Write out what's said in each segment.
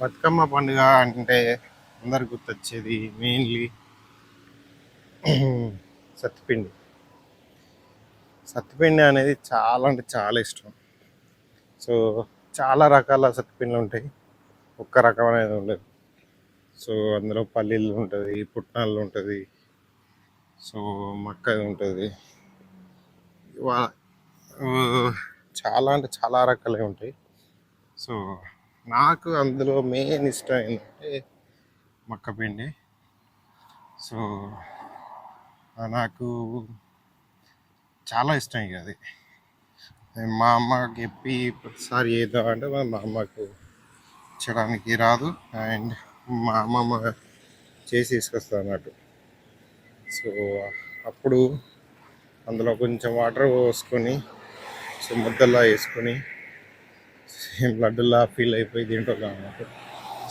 బతుకమ్మ పండుగ అంటే అందరు గుర్తొచ్చేది మెయిన్లీ సత్తిపిండి. సత్తిపిండి అనేది చాలా అంటే చాలా ఇష్టం. సో చాలా రకాల సత్తిపిండిలు ఉంటాయి. ఒక్క రకమైనది ఉండదు. సో అందులో పల్లీలు ఉంటుంది పుట్నాలు ఉంటుంది సో మక్కది ఉంటుంది. చాలా అంటే చాలా రకాలే ఉంటాయి. సో నాకు అందులో మెయిన్ ఇష్టం ఏంటంటే మక్కపిండి. సో నాకు చాలా ఇష్టం ఇక అది. మా అమ్మకి చెప్పి ప్రతిసారి ఏదో అంటే మా అమ్మకు ఇచ్చడానికి రాదు. అండ్ మా అమ్మమ్మ చేసి తీసుకొస్తా అన్నట్టు. సో అప్పుడు అందులో కొంచెం వాటర్ పోసుకొని సో ముద్దల్లా వేసుకొని సేమ్ బ్లడ్లా ఫీల్ అయిపోయి తింటాం అన్నట్టు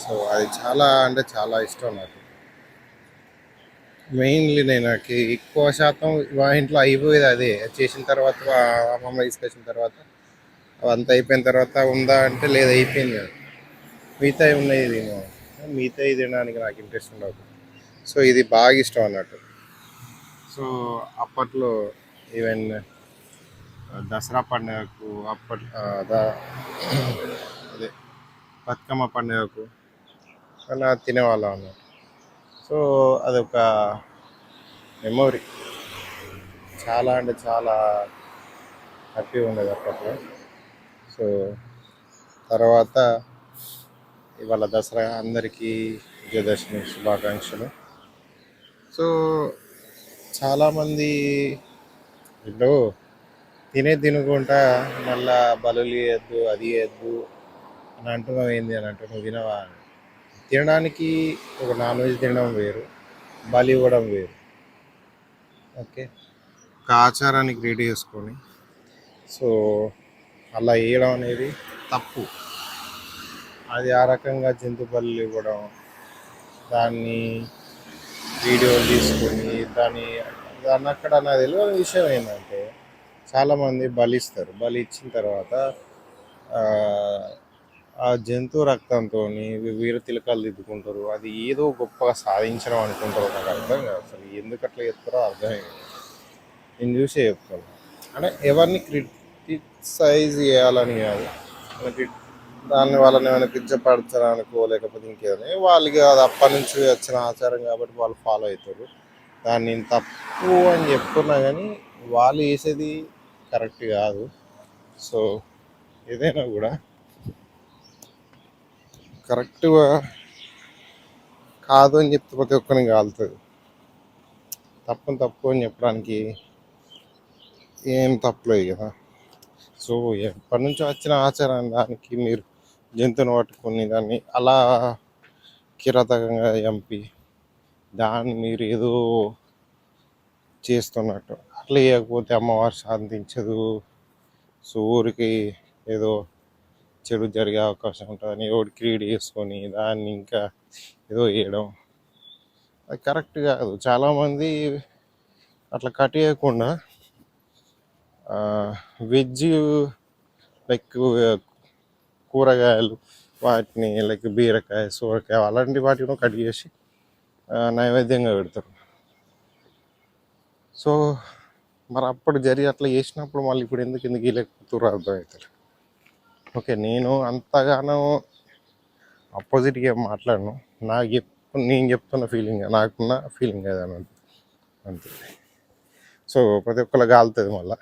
సో అది చాలా అంటే చాలా ఇష్టం నాకు. మెయిన్లీ నేను నాకు ఎక్కువ శాతం మా ఇంట్లో అయిపోయేది అదే. చేసిన తర్వాత మా అమ్మమ్మ తీసుకొచ్చిన తర్వాత అవంతా అయిపోయిన తర్వాత ఉందా అంటే లేదు అయిపోయింది మిగతా ఉన్నాయి తిను మిగతా తినడానికి నాకు ఇంట్రెస్ట్ ఉండదు. సో ఇది బాగా ఇష్టం అన్నట్టు. సో అప్పట్లో ఈవెన్ దసరా పండుగకు అప్పటి అదే బతుకమ్మ పండుగకు అలా తినేవాళ్ళం అన్నమాట. సో అదొక మెమొరీ. చాలా అంటే చాలా హ్యాపీగా ఉండేది అప్పట్లో. సో తర్వాత ఇవాళ దసరా అందరికీ విజయదశమి శుభాకాంక్షలు. సో చాలామంది ఇప్పుడు తినే తినుకుంటా మళ్ళా బలులు వేయద్దు అది వేయద్దు అని అంటున్నావు ఏంది అని అంటే నువ్వు వినవా? తినడానికి ఒక నాన్ వెజ్ తినడం వేరు బలి ఇవ్వడం వేరు. ఓకే? ఒక ఆచారాన్ని క్రియేట్ చేసుకొని. సో అలా వేయడం అనేది తప్పు. అది ఆ రకంగా జంతు బలు ఇవ్వడం దాన్ని వీడియోలు తీసుకొని దాన్ని దాన్ని అక్కడ నాకు తెలియని విషయం ఏంటంటే చాలామంది బలిస్తారు. బలి ఇచ్చిన తర్వాత ఆ, జంతు రక్తంతో వీర తిలకాలు దిద్దుకుంటారు. అది ఏదో గొప్పగా సాధించడం అనుకుంటారు నాకు అర్థం కాదు. అసలు ఎందుకు అట్లా చెప్తారో అర్థం నేను చూసే చెప్తాను. అంటే ఎవరిని క్రిటిసైజ్ చేయాలని కాదు. మనకి దాన్ని వాళ్ళని ఏమైనా కించపడతారనుకో లేకపోతే ఇంకేదని వాళ్ళకి అది అప్పటి నుంచి వచ్చిన ఆచారం కాబట్టి వాళ్ళు ఫాలో అవుతారు. దాన్ని నేను తప్పు అని చెప్తున్నా కానీ వాళ్ళు వేసేది కరెక్ట్ కాదు. సో ఏదైనా కూడా కరెక్ట్గా కాదు అని చెప్తే ప్రతి ఒక్కరిని కాలుతుంది. తప్పని తప్పు అని చెప్పడానికి ఏం తప్పలేదు కదా. సో ఎప్పటి నుంచో వచ్చిన ఆచారం దానికి మీరు జంతువుని పట్టుకొని దాన్ని అలా కిరాతకంగా చంపి దాన్ని మీరు ఏదో చేస్తున్నట్టు. అట్లా ఇవ్వకపోతే అమ్మవారు శాంతించదు సో ఊరికి ఏదో చెడు జరిగే అవకాశం ఉంటుందని ఎవడు క్రియేట్ చేసుకొని దాన్ని ఇంకా ఏదో వేయడం. అది కరెక్ట్ కాదు. చాలామంది అట్లా కట్ చేయకుండా వెజ్ లైక్ కూరగాయలు వాటిని లైక్ బీరకాయ సోరకాయ అలాంటి వాటిని కూడా కట్ చేసి నైవేద్యంగా పెడతారు. సో మరి అప్పుడు జరిగి అట్లా చేసినప్పుడు మళ్ళీ ఇప్పుడు ఎందుకు ఎందుకు వీళ్ళకపోతారో అర్థమవుతారు ఓకే నేను అంతగానో ఆపోజిట్గా మాట్లాడను. నాకు చెప్పు నేను చెప్తున్న ఫీలింగ్ నాకున్న ఫీలింగ్ అది అంతే. సో ప్రతి ఒక్కరు కాలుతుంది మళ్ళీ.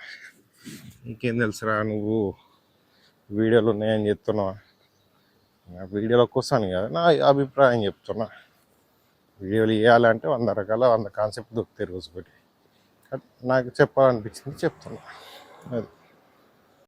నీకేం తెలుసురా నువ్వు వీడియోలు ఉన్నాయని చెప్తున్నావా? నా వీడియోలోకి వస్తాను కదా నా అభిప్రాయం చెప్తున్నా. వీడియోలు ఇవ్వాలంటే వంద రకాల వంద కాన్సెప్ట్ దొరుకుతాయి రోజు ఒకటి నాకు చెప్పాలనిపించింది చెప్తున్నా. అది.